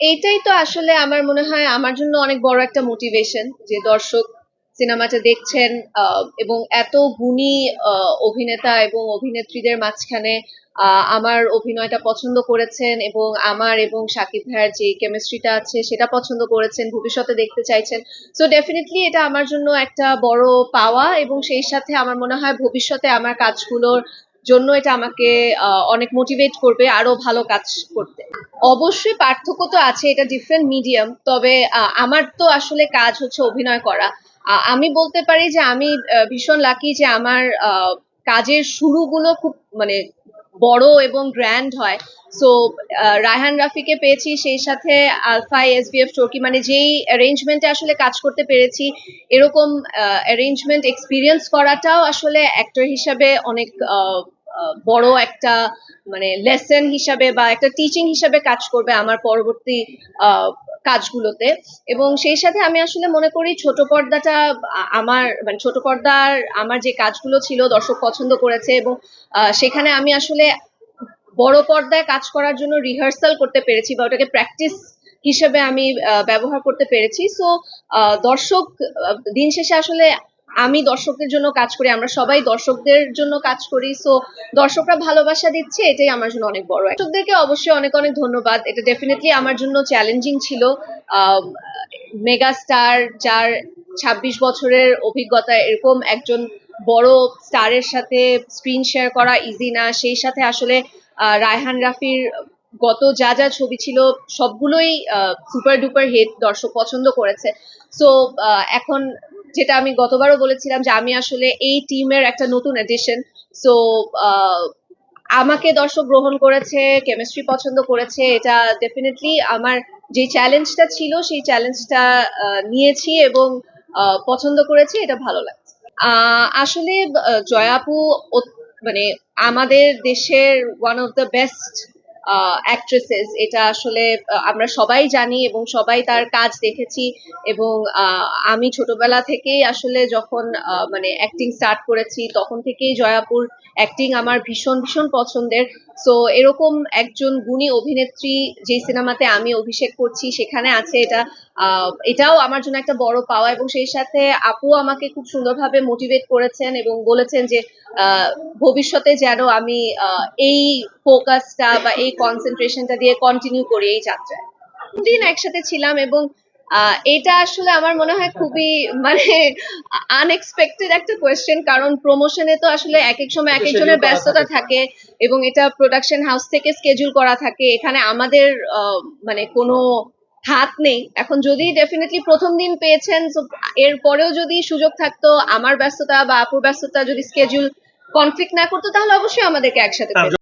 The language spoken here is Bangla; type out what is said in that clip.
এইটাই তো আসলে আমার মনে হয় আমার জন্য অনেক বড় একটা মোটিভেশন যে দর্শক সিনেমাটা দেখছেন এবং এত গুণী অভিনেতা এবং অভিনেত্রীদের মাঝখানে আমার অভিনয়টা পছন্দ করেছেন এবং আমার এবং সাকিব ভাইয়ের যে কেমিস্ট্রিটা আছে সেটা পছন্দ করেছেন, ভবিষ্যতে দেখতে চাইছেন। সো ডেফিনেটলি এটা আমার জন্য একটা বড় পাওয়া এবং সেই সাথে আমার মনে হয় ভবিষ্যতে আমার কাজগুলোর জন্য এটা আমাকে অনেক মোটিভেট করবে আরও ভালো কাজ করতে। অবশ্যই পার্থক্য তো আছে, এটা ডিফারেন্ট মিডিয়াম তবে আমার তো আসলে কাজ হচ্ছে অভিনয় করা। আমি বলতে পারি যে আমি ভীষণ লাকি যে আমার কাজের শুরুগুলো খুব মানে বড় এবং গ্র্যান্ড হয়। সো রায়হান রাফিকে পেয়েছি, সেই সাথে আলফা, এসবিএফ চৌকি মানে যেই অ্যারেঞ্জমেন্টে আসলে কাজ করতে পেরেছি, এরকম অ্যারেঞ্জমেন্ট এক্সপিরিয়েন্স করাটাও আসলে অ্যাক্টর হিসাবে অনেক বড় একটা মানে লেসন হিসাবে বা একটা টিচিং হিসাবে কাজ করবে আমার পরবর্তী কাজগুলোতে। এবং সেই সাথে আমি আসলে মনে করি ছোট পর্দাটা আমার মানে ছোট পর্দার আমার যে কাজগুলো ছিল, দর্শক পছন্দ করেছে এবং সেখানে আমি আসলে বড় পর্দায় কাজ করার জন্য রিহার্সাল করতে পেরেছি বা ওটাকে প্র্যাকটিস হিসেবে আমি ব্যবহার করতে পেরেছি। সো দর্শক দিন শেষে আসলে আমি দর্শকদের জন্য কাজ করি, আমরা সবাই দর্শকদের জন্য কাজ করি সো দর্শকরা ভালোবাসা দিচ্ছে, এটাই আমার জন্য অনেক বড়। দর্শকদেরকে অবশ্যই অনেক অনেক ধন্যবাদ, এটা ডেফিনেটলি আমার জন্য চ্যালেঞ্জিং ছিল। মেগা স্টার যার ছাব্বিশ বছরের অভিজ্ঞতা, এরকম একজন বড় স্টারের সাথে স্ক্রিন শেয়ার করা ইজি না, সেই সাথে আসলে রায়হান রাফির গত যা যা ছবি ছিল, সবগুলোই সুপার ডুপার হিট দর্শক পছন্দ করেছে। সো এখন যেটা আমি গতবারও বলেছিলাম যে আমি আসলে এই টিমের একটা নতুন এডিশন সো আমাকে দর্শক গ্রহণ করেছে কেমিস্ট্রি পছন্দ করেছে, এটা ডেফিনেটলি আমার যে চ্যালেঞ্জটা ছিল, সেই চ্যালেঞ্জটা নিয়েছি এবং পছন্দ করেছি, এটা ভালো লাগছে। আসলে জয়াপু মানে আমাদের দেশের one of the best actresses এটা আসলে আমরা সবাই জানি এবং সবাই তার কাজ দেখেছি এবং আমি ছোটবেলা থেকেই আসলে যখন মানে অ্যাক্টিং স্টার্ট করেছি, তখন থেকেই জয়াপুর অ্যাক্টিং আমার ভীষণ ভীষণ পছন্দের। সো এরকম একজন গুণী অভিনেত্রী যে সিনেমাতে আমি অভিষেক করছি, সেখানে আছে এটা এটাও আমার জন্য একটা বড় পাওয়া এবং সেই সাথে আপু আমাকে খুব সুন্দরভাবে মোটিভেট করেছেন এবং বলেছেন যে ভবিষ্যতে যেন আমি এই ফোকাসটা বা এই কনসেন্ট্রেশনটা দিয়ে কন্টিনিউ করি এই যাত্রায়। দিন একসাথে ছিলাম এবং এটা আসলে আমার মনে হয় খুবই মানে আনএক্সপেক্টেড একটা কোয়েশ্চেন কারণ প্রমোশনে তো আসলে এক এক সময় এক একজনের ব্যস্ততা থাকে। এবং এটা প্রোডাকশন হাউস থেকে স্কেজুল করা থাকে এখানে আমাদের মানে কোনো হাত নেই এখন যদি ডেফিনেটলি প্রথম দিন পেয়েছেন এর পরেও যদি সুযোগ থাকতো আমার ব্যস্ততা বা আপুর ব্যস্ততা যদি স্কেজুল কনফ্লিক্ট না করতো তাহলে অবশ্যই আমাদেরকে একসাথে।